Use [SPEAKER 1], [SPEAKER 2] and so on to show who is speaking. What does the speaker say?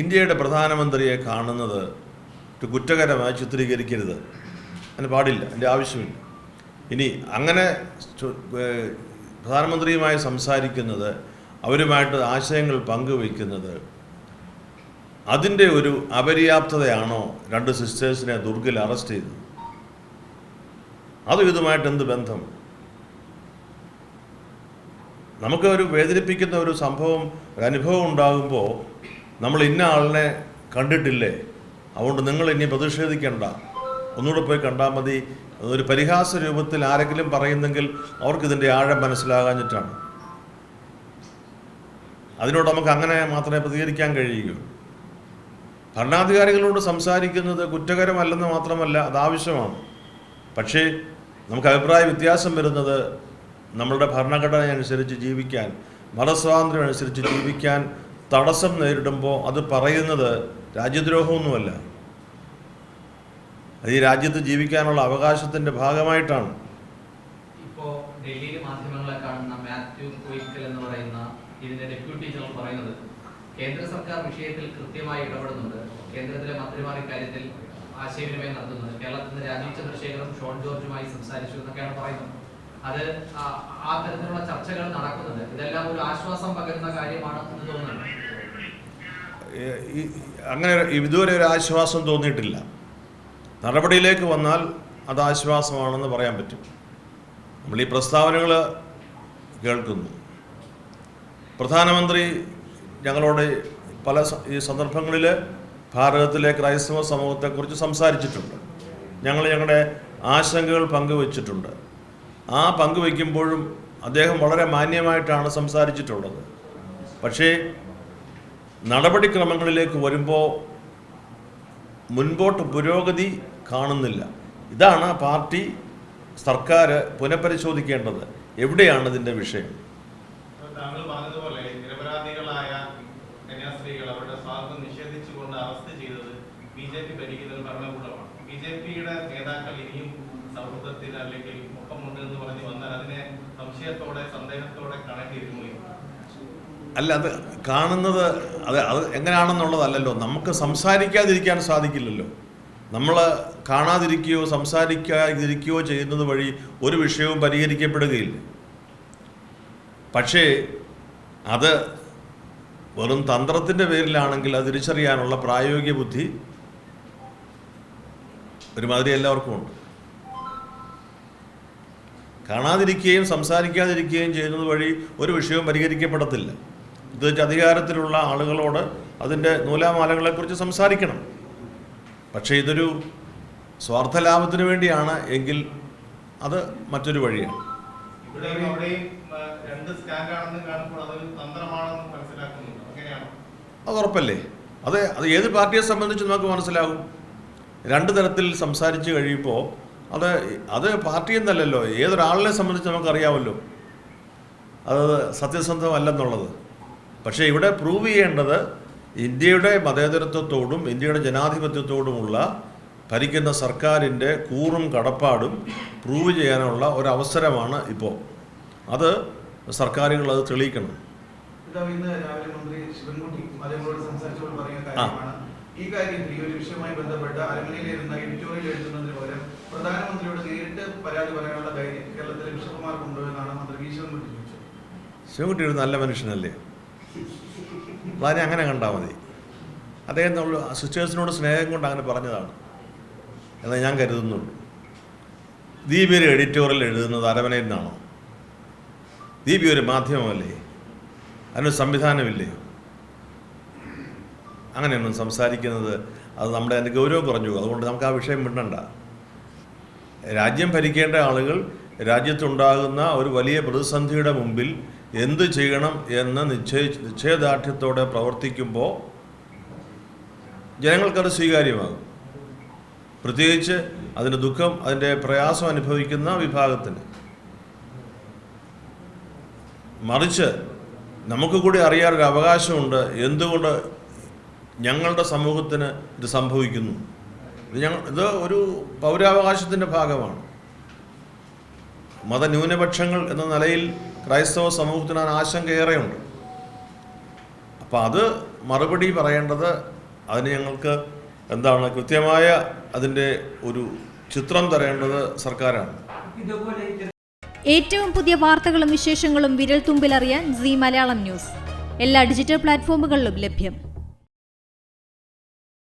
[SPEAKER 1] ഇന്ത്യയുടെ പ്രധാനമന്ത്രിയെ കാണുന്നത് ഒരു കുറ്റകരമായി ചിത്രീകരിക്കരുത്. അതിന് പാടില്ല അതിന്റെ ആവശ്യമില്ല. ഇനി അങ്ങനെ പ്രധാനമന്ത്രിയുമായി സംസാരിക്കുന്നത് അവരുമായിട്ട് ആശയങ്ങൾ പങ്കുവയ്ക്കുന്നത് അതിന്റെ ഒരു അപര്യാപ്തതയാണോ രണ്ട് സിസ്റ്റേഴ്സിനെ ദുർഗിൽ അറസ്റ്റ് ചെയ്തത്? അതും ഇതുമായിട്ട് എന്ത് ബന്ധം? നമുക്ക് ഒരു വേദനിപ്പിക്കുന്ന ഒരു സംഭവം ഒരു അനുഭവം ഉണ്ടാകുമ്പോൾ നമ്മൾ ഇന്ന ആളിനെ കണ്ടിട്ടില്ലേ? അതുകൊണ്ട് നിങ്ങൾ ഇനി പ്രതിഷേധിക്കേണ്ട. ഒന്നുകൂടെ പോയി കണ്ടാൽ മതി. ഒരു പരിഹാസ രൂപത്തിൽ ആരെങ്കിലും പറയുന്നെങ്കിൽ അവർക്ക് അവർക്കിതിന്റെ ആഴം മനസ്സിലാകാഞ്ഞിട്ടാണ്. അതിനോട് നമുക്ക് അങ്ങനെ മാത്രമേ പ്രതികരിക്കാൻ കഴിയൂ. ഭരണാധികാരികളോട് സംസാരിക്കുന്നത് കുറ്റകരമല്ലെന്ന് മാത്രമല്ല അത് ആവശ്യമാണ്. പക്ഷേ നമുക്ക് അഭിപ്രായ വ്യത്യാസം വരുന്നത് നമ്മളുടെ ഭരണഘടന അനുസരിച്ച് ജീവിക്കാൻ മതസ്വാതന്ത്ര്യം അനുസരിച്ച് ജീവിക്കാൻ തടസ്സം നേരിടുമ്പോൾ അത് പറയുന്നത് രാജ്യദ്രോഹമൊന്നുമല്ല. അത് ഈ രാജ്യത്ത് ജീവിക്കാനുള്ള അവകാശത്തിന്റെ ഭാഗമായിട്ടാണ്.
[SPEAKER 2] ഇപ്പോ ഡൽഹിയിൽ മാധ്യമങ്ങളെ കാണുന്ന മാത്യു കോയിക്കൽ എന്ന് പറയുന്ന ഇതിന്റെ ഡെപ്യൂട്ടി ജനറൽ പറയുന്നത് കേന്ദ്ര സർക്കാർ വിഷയത്തിൽ കൃത്യമായി ഇടപെടുന്നുണ്ട്. കേന്ദ്രത്തിലെ മന്ത്രിമാർ ഇക്കാര്യത്തിൽ ആശയവിനിമയം നടത്തുന്നുണ്ട്. കേരളത്തിൽ നിന്ന് രാജീവ് ചന്ദ്രശേഖറും ഷോൺ ജോർജുമായി സംസാരിച്ചു എന്നൊക്കെയാണ് പറയുന്നത്. അത് ആ- തരത്തിലുള്ള ചർച്ചകൾ നടക്കുന്നുണ്ട്. ഇതെല്ലാം ഒരു ആശ്വാസം പകരുന്ന കാര്യമാണ് എന്ന് തോന്നുന്നു
[SPEAKER 1] അങ്ങനെ ഇതുവരെ ഒരു ആശ്വാസം തോന്നിയിട്ടില്ല. നടപടിയിലേക്ക് വന്നാൽ അത് ആശ്വാസമാണെന്ന് പറയാൻ പറ്റും. നമ്മൾ ഈ പ്രസ്താവനകൾ കേൾക്കുന്നു. പ്രധാനമന്ത്രി ഞങ്ങളോട് പല ഈ സന്ദർഭങ്ങളിൽ ഭാരതത്തിലെ ക്രൈസ്തവ സമൂഹത്തെക്കുറിച്ച് സംസാരിച്ചിട്ടുണ്ട്. ഞങ്ങൾ ഞങ്ങളുടെ ആശങ്കകൾ പങ്കുവച്ചിട്ടുണ്ട്. ആ പങ്കുവയ്ക്കുമ്പോഴും അദ്ദേഹം വളരെ മാന്യമായിട്ടാണ് സംസാരിച്ചിട്ടുള്ളത്. പക്ഷേ നടപടിക്രമങ്ങളിലേക്ക് വരുമ്പോൾ മുൻപോട്ട് പുരോഗതി കാണുന്നില്ല. ഇതാണ് ആ പാർട്ടി സർക്കാർ പുനഃപരിശോധിക്കേണ്ടത്. എവിടെയാണ് ഇതിന്റെ വിഷയം?
[SPEAKER 3] അവരുടെ നിഷേധിച്ചുകൊണ്ട് അറസ്റ്റ് ബി ജെ പി ഒരു നേതാക്കൾ ഇനിയും സൗഹൃദത്തിൽ അല്ലെങ്കിൽ മുഖമുണ്ട് എന്ന് പറഞ്ഞ് വന്നാൽ അതിനെ സംശയത്തോടെ സന്ദേഹത്തോടെ കാണേണ്ടിയിരിക്കുന്നു
[SPEAKER 1] അല്ല അത് കാണുന്നത് അത് അത് എങ്ങനെയാണെന്നുള്ളതല്ലല്ലോ നമുക്ക് സംസാരിക്കാതിരിക്കാൻ സാധിക്കില്ലല്ലോ. നമ്മൾ കാണാതിരിക്കുകയോ സംസാരിക്കാതിരിക്കുകയോ ചെയ്യുന്നത് വഴി ഒരു വിഷയവും പരിഹരിക്കപ്പെടുകയില്ല. പക്ഷേ അത് വെറും തന്ത്രത്തിന്റെ പേരിലാണെങ്കിൽ അത് തിരിച്ചറിയാനുള്ള പ്രായോഗിക ബുദ്ധി ഒരുമാതിരി എല്ലാവർക്കും ഉണ്ട്. കാണാതിരിക്കുകയും സംസാരിക്കാതിരിക്കുകയും ചെയ്യുന്നത് വഴി ഒരു വിഷയവും പരിഹരിക്കപ്പെടത്തില്ല. ഇത് വെച്ച് അധികാരത്തിലുള്ള ആളുകളോട് അതിന്റെ നൂലാമാലകളെക്കുറിച്ച് സംസാരിക്കണം. പക്ഷേ ഇതൊരു സ്വാർത്ഥ ലാഭത്തിന് വേണ്ടിയാണ് എങ്കിൽ അത് മറ്റൊരു വഴിയാണ്. അത് ഉറപ്പല്ലേ? അത് അത് ഏത് പാർട്ടിയെ സംബന്ധിച്ച് നമുക്ക് മനസ്സിലാകും? രണ്ട് തരത്തിൽ സംസാരിച്ച് കഴിയുമ്പോൾ അത് അത് പാർട്ടി എന്നല്ലല്ലോ. ഏതൊരാളിനെ സംബന്ധിച്ച് നമുക്കറിയാമല്ലോ. അത് സത്യസന്ധമല്ലെന്നുള്ളത്. പക്ഷേ ഇവിടെ പ്രൂവ് ചെയ്യേണ്ടത് ഇന്ത്യയുടെ മതേതരത്വത്തോടും ഇന്ത്യയുടെ ജനാധിപത്യത്തോടുമുള്ള ഭരിക്കുന്ന സർക്കാരിന്റെ കൂറും കടപ്പാടും പ്രൂവ് ചെയ്യാനുള്ള ഒരവസരമാണ് ഇപ്പോൾ. അത് സർക്കാരുകൾ അത് തെളിയിക്കണം.
[SPEAKER 4] ഈ കാര്യത്തിൽ ഈ ഒരു വിഷയവുമായി ബന്ധപ്പെട്ട് അരമനയിലിരുന്ന എഡിറ്റോറിയൽ എഴുതുന്നതിന് പ്രധാനമന്ത്രിയോട് നേരിട്ട് പരാതി പറയാനുള്ള ധൈര്യം കേരളത്തിലെ ബിഷപ്പുമാർക്കുണ്ടോ എന്നാണ് മന്ത്രി ഈശ്വരൻകുട്ടി ചോദിച്ചത്.
[SPEAKER 1] ശിവൻകുട്ടി ഒരു നല്ല മനുഷ്യനല്ലേ? അതിനെ അങ്ങനെ കണ്ടാൽ മതി. അദ്ദേഹം നമ്മൾ സിസ്റ്റേഴ്സിനോട് സ്നേഹം കൊണ്ട് അങ്ങനെ പറഞ്ഞതാണ്. എന്ന് ഞാൻ കരുതുന്നുള്ളൂ. ദീപി ഒരു എഡിറ്റോറിയൽ എഴുതുന്നത് അരമനയിൽ നിന്നാണോ? ദീപി ഒരു മാധ്യമമല്ലേ? അതിനൊരു സംവിധാനമില്ലേ? അങ്ങനെയൊന്നും സംസാരിക്കുന്നത് അത് നമ്മുടെ അതിന്റെ ഗൗരവം കുറഞ്ഞു അതുകൊണ്ട് നമുക്ക് ആ വിഷയം മിണ്ടണ്ട. രാജ്യം ഭരിക്കേണ്ട ആളുകൾ രാജ്യത്തുണ്ടാകുന്ന ഒരു വലിയ പ്രതിസന്ധിയുടെ മുമ്പിൽ എന്ത് ചെയ്യണം എന്ന് നിശ്ചയ നിശ്ചയദാർഢ്യത്തോടെ പ്രവർത്തിക്കുമ്പോൾ ജനങ്ങൾക്കത് സ്വീകാര്യമാകും. പ്രത്യേകിച്ച് അതിന്റെ ദുഃഖം അതിന്റെ പ്രയാസം അനുഭവിക്കുന്ന വിഭാഗത്തിന്. മറിച്ച് നമുക്ക് കൂടി അറിയാനൊരു അവകാശമുണ്ട് എന്തുകൊണ്ട് ഞങ്ങളുടെ സമൂഹത്തിന് ഇത് സംഭവിക്കുന്നു. ഇത് ഞങ്ങൾ ഇത് ഒരു പൗരാവകാശത്തിന്റെ ഭാഗമാണ്. മതന്യൂനപക്ഷങ്ങൾ എന്ന നിലയിൽ ക്രൈസ്തവ സമൂഹത്തിന് ആശങ്കയേറെയുണ്ട് ആശങ്ക ഏറെയുണ്ട്. അപ്പോൾ അത് മറുപടി പറയേണ്ടത് അതിന് ഞങ്ങൾക്ക് എന്താണ് കൃത്യമായ അതിന്റെ ഒരു ചിത്രം തരേണ്ടത് സർക്കാരാണ്.
[SPEAKER 5] ഏറ്റവും പുതിയ വാർത്തകളും വിശേഷങ്ങളും വിരൽ തുമ്പിലറിയാൻ സി മലയാളം ന്യൂസ്. എല്ലാ ഡിജിറ്റൽ പ്ലാറ്റ്ഫോമുകളിലും ലഭ്യം.